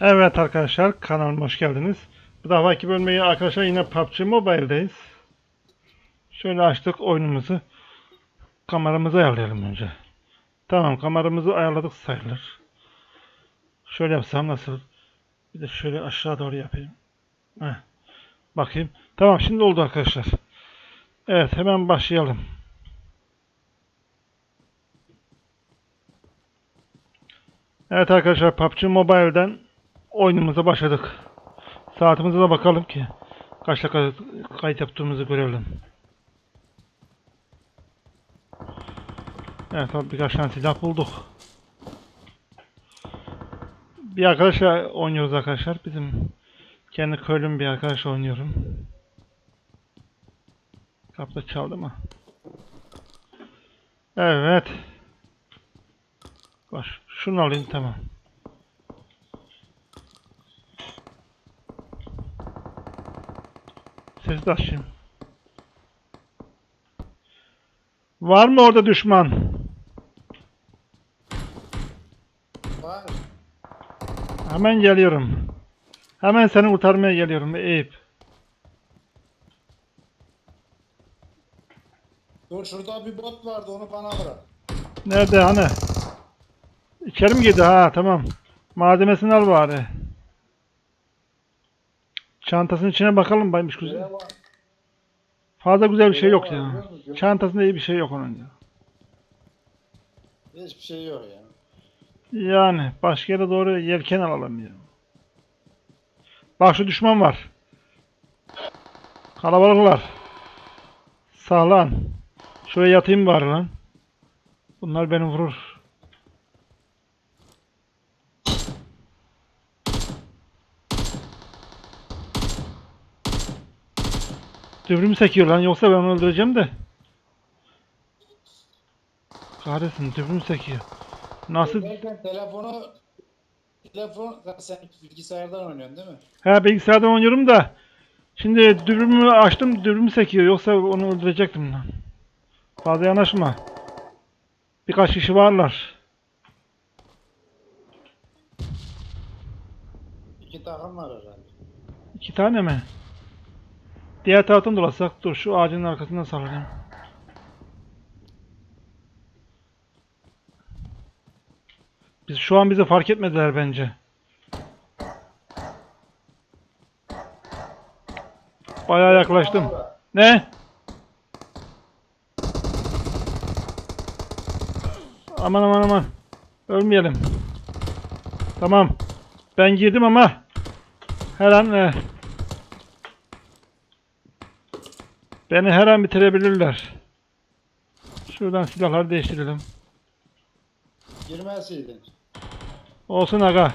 Evet arkadaşlar kanalıma hoş geldiniz. Bu defa bölmeyi arkadaşlar yine PUBG Mobile'deyiz. Şöyle açtık oyunumuzu. Kameramızı ayarlayalım önce. Tamam kameramızı ayarladık sayılır. Şöyle yapsam nasıl? Bir de şöyle aşağı doğru yapayım. Heh. Bakayım. Tamam şimdi oldu arkadaşlar. Evet hemen başlayalım. Evet arkadaşlar PUBG Mobile'den oyunumuza başladık. Saatimize de bakalım ki kaç dakika kayıt yaptığımızı görelim. Evet abi birkaç tane silah bulduk. Bir arkadaşla oynuyoruz arkadaşlar. Bizim kendi köylüm bir arkadaş oynuyorum. Kapı çaldı mı? Evet. Baş, şunu alayım tamam. Açayım. Var mı orada düşman? Var. Hemen geliyorum. Hemen seni kurtarmaya geliyorum Eyüp. Dur şurada bir bot vardı onu bana bırak. Nerede hani? İçeri mi girdi? Ha tamam. Malzemesini al bari. Çantasının içine bakalım baymış var? Fazla güzel bir şey yok ya. Çantasında iyi bir şey yok onun ya. Hiçbir şey yok ya. Yani başka yere doğru yelken alalım ya. Bak şu düşman var. Kalabalıklar. Sağlan. Şuraya yatayım bari lan. Bunlar beni vurur. Dübrümü sekiyor lan yoksa ben onu öldüreceğim de. Kahretsin dübrümü sekiyor. Nasıl Derken telefonu telefon sen bilgisayardan oynuyorsun değil mi? Ha bilgisayardan oynuyorum da şimdi dürbümü açtım dürbümü sekiyor yoksa onu öldürecektim lan. Fazla yanaşma. Birkaç kişi varlar. İki takım var herhalde. İki tane mi? Diğer taraftan dolaşsak dur şu ağacın arkasından sallayayım. Biz şu an bizi fark etmediler bence. Bayağı yaklaştım. Ne? Aman aman aman. Ölmeyelim. Tamam. Ben girdim ama her an e, beni her an bitirebilirler. Şuradan silahları değiştirelim. Girmeseydin. Olsun aga.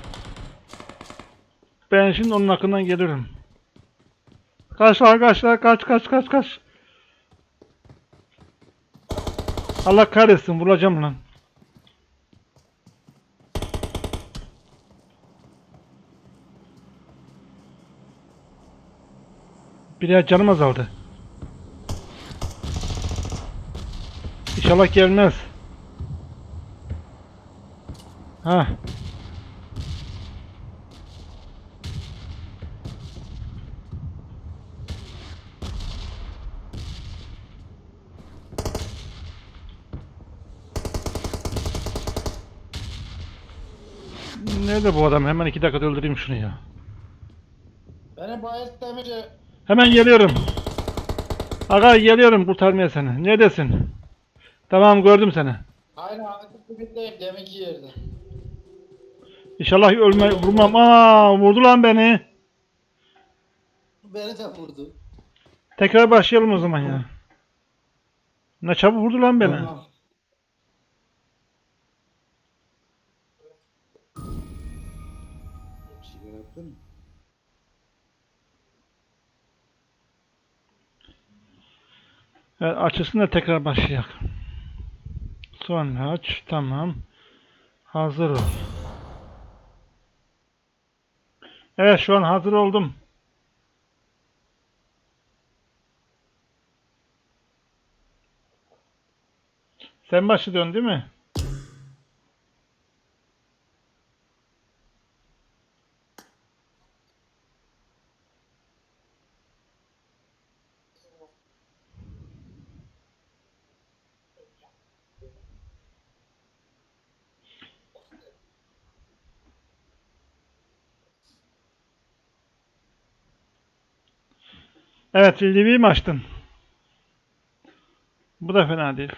Ben şimdi onun hakkından gelirim. Kaç arkadaşlar kaç kaç kaç kaç. Allah kahretsin vuracağım lan. Biraz canım azaldı. İnşallah gelmez. Ha. Nerede bu adam? Hemen iki dakikada öldüreyim şunu ya. Beni bayılt demece Hemen geliyorum. Aga geliyorum kurtarmaya seni. Neredesin? Tamam gördüm seni. aynı ağacın dibindeyim deminki yerde. İnşallah ölme vurmam. Aa vurdu lan beni. Beni de vurdu. Tekrar başlayalım o zaman ya. Ne çabuk vurdu lan beni. Tamam. Evet, açısına tekrar başlayalım. Son aç. Tamam. Hazır ol. Evet şu an hazır oldum. Sen başlıyorsun değil mi? Evet, Livi'yi mi açtın? Bu da fena değil.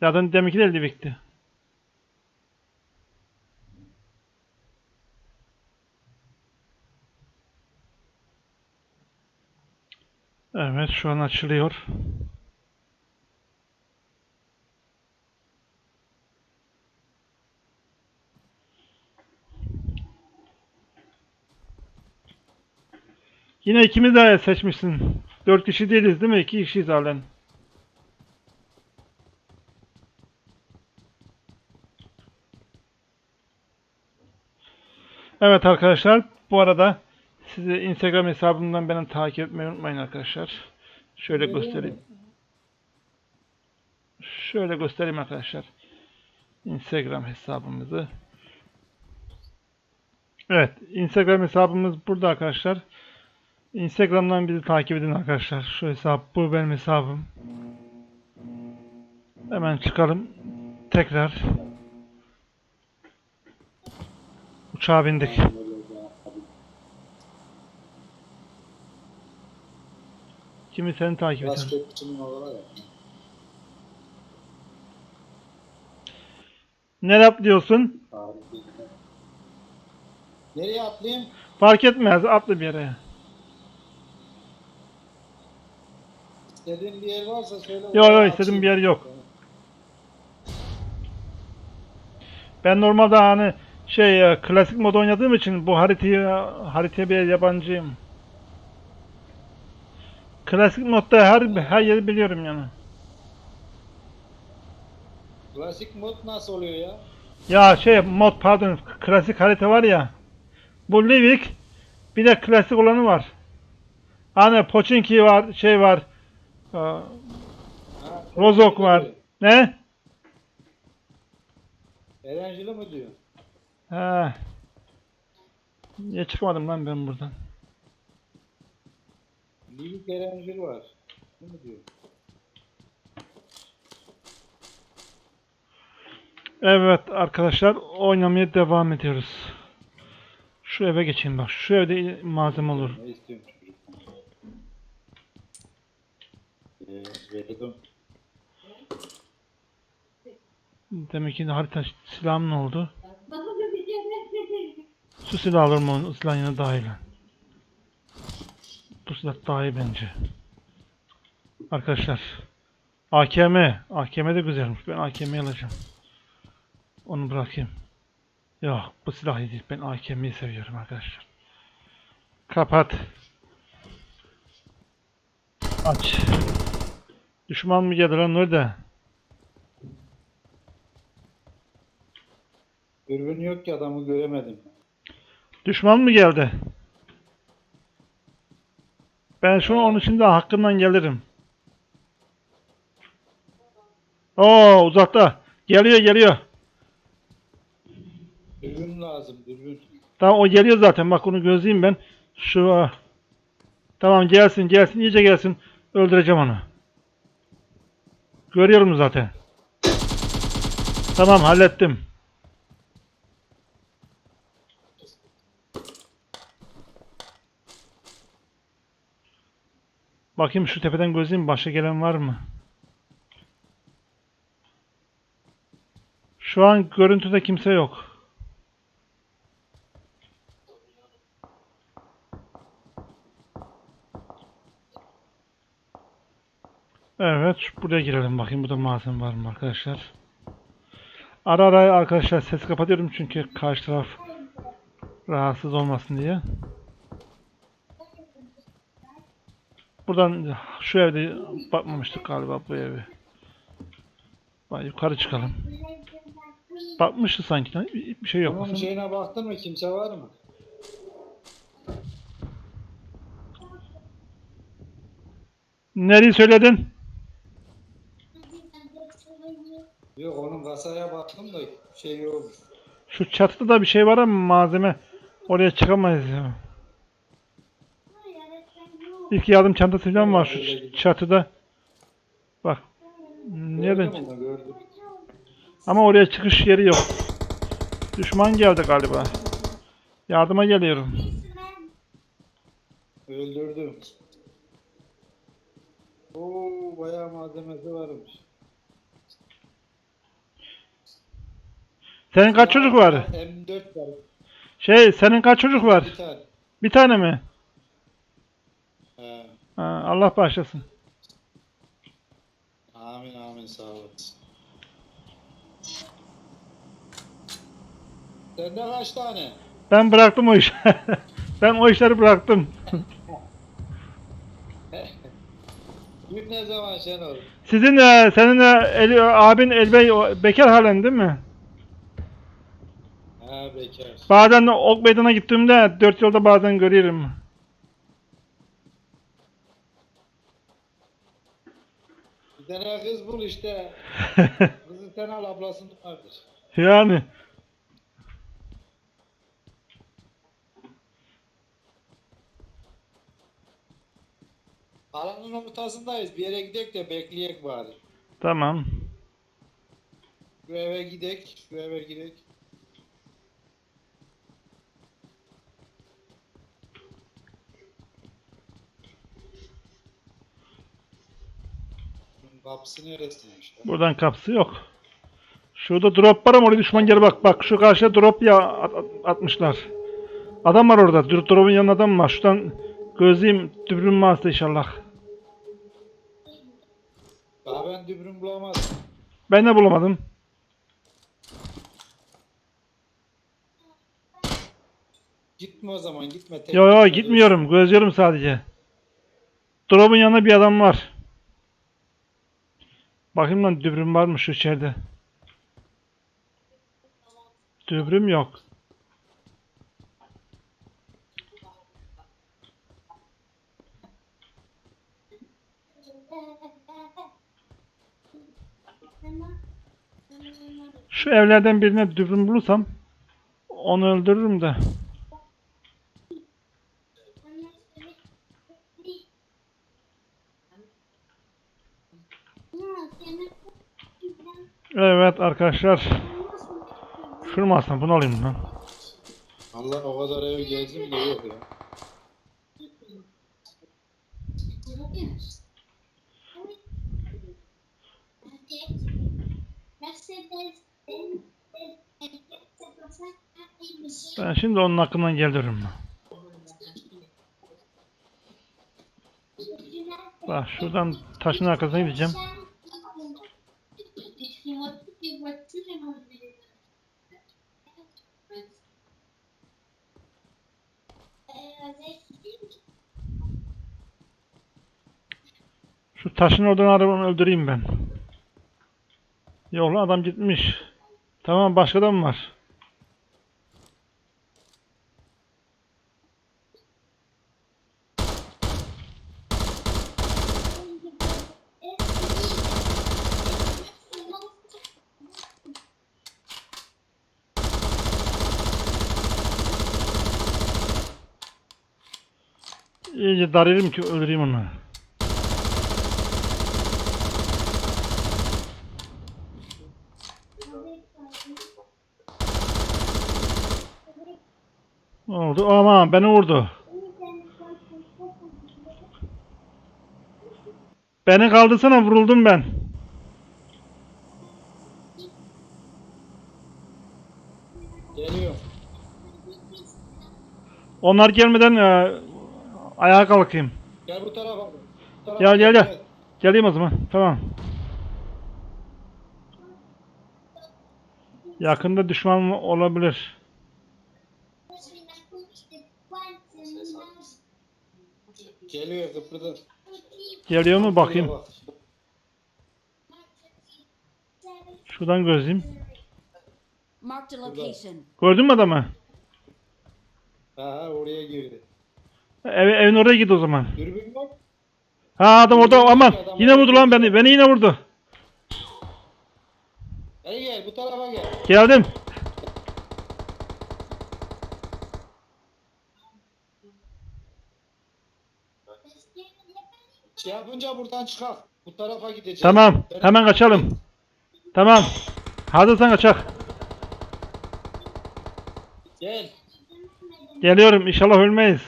Zaten deminki de Livik'ti. Evet, şu an açılıyor. Yine ikimiz de seçmişsin. Dört kişi değiliz değil mi? İki kişiyiz halen. Evet arkadaşlar. Bu arada sizi Instagram hesabımdan beni takip etmeyi unutmayın arkadaşlar. Şöyle göstereyim. Şöyle göstereyim arkadaşlar. Instagram hesabımızı. Evet, Instagram hesabımız burada arkadaşlar. Instagram'dan bizi takip edin arkadaşlar. Şu hesap, bu benim hesabım. Hemen çıkalım. Tekrar. Uçağa bindik. Kimi seni takip ya. Nereye diyorsun? Tarihi. Nereye atlayayım? Fark etmez. Atla bir yere. İstediğin bir yer varsa söyle. Yok yok istediğim bir yer yok. Ben normalde hani şey e, klasik mod oynadığım için bu haritayı haritaya bir yabancıyım. Klasik modda her her yeri biliyorum yani. Klasik mod nasıl oluyor ya? Ya şey mod pardon klasik harita var ya. Bu Livik bir de klasik olanı var. Hani Pochinki var, şey var. Ha, Rozok var. Ne? Erencili mi diyor? Ha. Niye çıkmadım lan ben buradan? Livik Erencil var. Ne mi diyor? Evet arkadaşlar oynamaya devam ediyoruz. Şu eve geçeyim bak. Şu evde malzeme olur. Ne istiyorsun çocuk? Ee, verdim. Demek ki harita silahım ne oldu? Şu silah alırım onu silahın yanına daha iyi lan. Bu silah daha iyi bence. Arkadaşlar. AKM. AKM de güzelmiş. Ben AKM'yi alacağım. Onu bırakayım. Yok bu silah iyi değil. Ben AKM'yi seviyorum arkadaşlar. Kapat. Aç. Düşman mı geldi lan nerede? Dürbün yok ki adamı göremedim. Düşman mı geldi? Ben şu an onun için de hakkından gelirim. Oo uzakta. Geliyor geliyor. Dürbün lazım dürbün. Tamam o geliyor zaten. Bak onu gözleyeyim ben. Şu ah. Tamam gelsin gelsin iyice gelsin. Öldüreceğim onu. Görüyorum zaten. Tamam hallettim. Bakayım şu tepeden gözleyeyim başka gelen var mı? Şu an görüntüde kimse yok. Evet, buraya girelim bakayım burada malzeme var mı arkadaşlar. Ara ara arkadaşlar ses kapatıyorum çünkü karşı taraf rahatsız olmasın diye. Buradan şu evde bakmamıştık galiba bu evi. Bak yukarı çıkalım. Bakmışız sanki. Bir şey yok. Bunun şeyine baktın mı? Kimse var mı? Nereyi söyledin? Yok onun kasaya baktım da şey yok. Şu çatıda da bir şey var ama malzeme. Oraya çıkamayız ya. İlk yardım çantası falan var şu çatıda. Bak. Nereden? Ama oraya çıkış yeri yok. Düşman geldi galiba. Yardıma geliyorum. Öldürdüm. Oo bayağı malzemesi varmış. Senin kaç çocuk var? M4 var. Şey senin kaç çocuk var? Bir tane. Bir tane mi? He. Ha, Allah bağışlasın. Amin amin sağ olasın. Sende kaç tane? Ben bıraktım o işi. ben o işleri bıraktım. Gün ne zaman Şenol? Sizin e, senin e, El- abin Elbey o- bekar halen değil mi? Ha bekar. Bazen Ok Meydan'a gittiğimde dört yolda bazen görüyorum. Bir tane kız bul işte. Kızı sen al ablasını vardır. yani Alanın ortasındayız. Bir yere gidek de bekleyek bari. tamam. Şu eve gidek. Şu eve gidek. Kapısı neresiymiş? Buradan kapısı yok. Şurada drop var ama oraya düşman geri bak. Bak şu karşıya drop ya at- at- atmışlar. Adam var orada. Drop'un yanında adam var. Şuradan gözleyeyim. Dübrüm varsa inşallah. Daha ben dübrüm bulamadım. Ben de bulamadım. Gitme o zaman gitme. Yo yo gitmiyorum. Gözlüyorum sadece. Drop'un yanında bir adam var. Bakayım lan dübrüm var mı şu içeride? Dübrüm yok. Şu evlerden birine dübrüm bulursam onu öldürürüm de. Evet arkadaşlar. Şunu mu alsam bunu alayım lan. Allah o kadar ev gezdim de yok ya. Ben şimdi onun hakkından gelirim. Bak şuradan taşın arkasına gideceğim. Şu taşın oradan arabanı öldüreyim ben. Yok adam gitmiş. Tamam başka da mı var? İyice darayayım ki öldüreyim onu. Ne oldu? Aman beni vurdu. Beni kaldırsana vuruldum ben. Geliyor. Onlar gelmeden e, ayağa kalkayım. Gel bu tarafa. Bu tarafa Gel gel gel. Geleyim o zaman. Tamam. Yakında düşman olabilir. Geliyor kıpırdı. Geliyor mu bakayım. Bak. Şuradan gözleyeyim. Gördün mü adamı? Ha oraya girdi. Ev, evin oraya git o zaman. Dürbün. Ha adam orada aman. Yine vurdu lan beni. Beni yine vurdu. Gel gel bu tarafa gel. Geldim. Şey yapınca buradan çıkar. Bu tarafa gideceğiz. Tamam. Hemen kaçalım. Tamam. Hazırsan kaçak. Gel. Geliyorum. İnşallah ölmeyiz.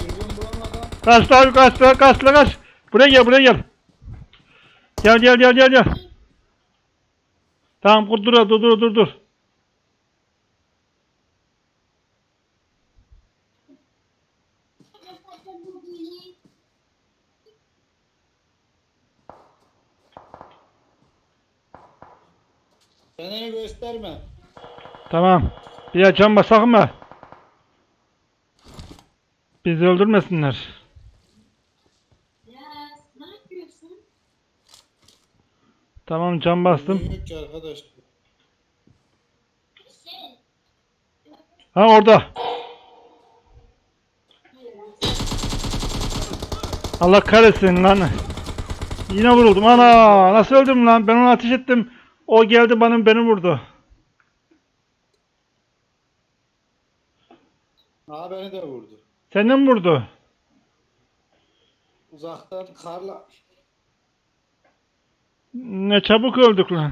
Dürbün bulamadan. Kaç lan kaç lan kaç lan kaç. Buraya gel buraya gel. Gel gel gel gel gel. Tamam dur dur dur dur dur. Kendini gösterme. Tamam. Bir de can basak mı? Bizi öldürmesinler. Tamam can bastım. Büyük ki arkadaş. Ha orada. Allah kahretsin lan. Yine vuruldum. Ana nasıl öldüm lan? Ben onu ateş ettim. O geldi bana beni vurdu. Aa beni de vurdu. Seni mi vurdu? Uzaktan karla. Ne çabuk öldük lan.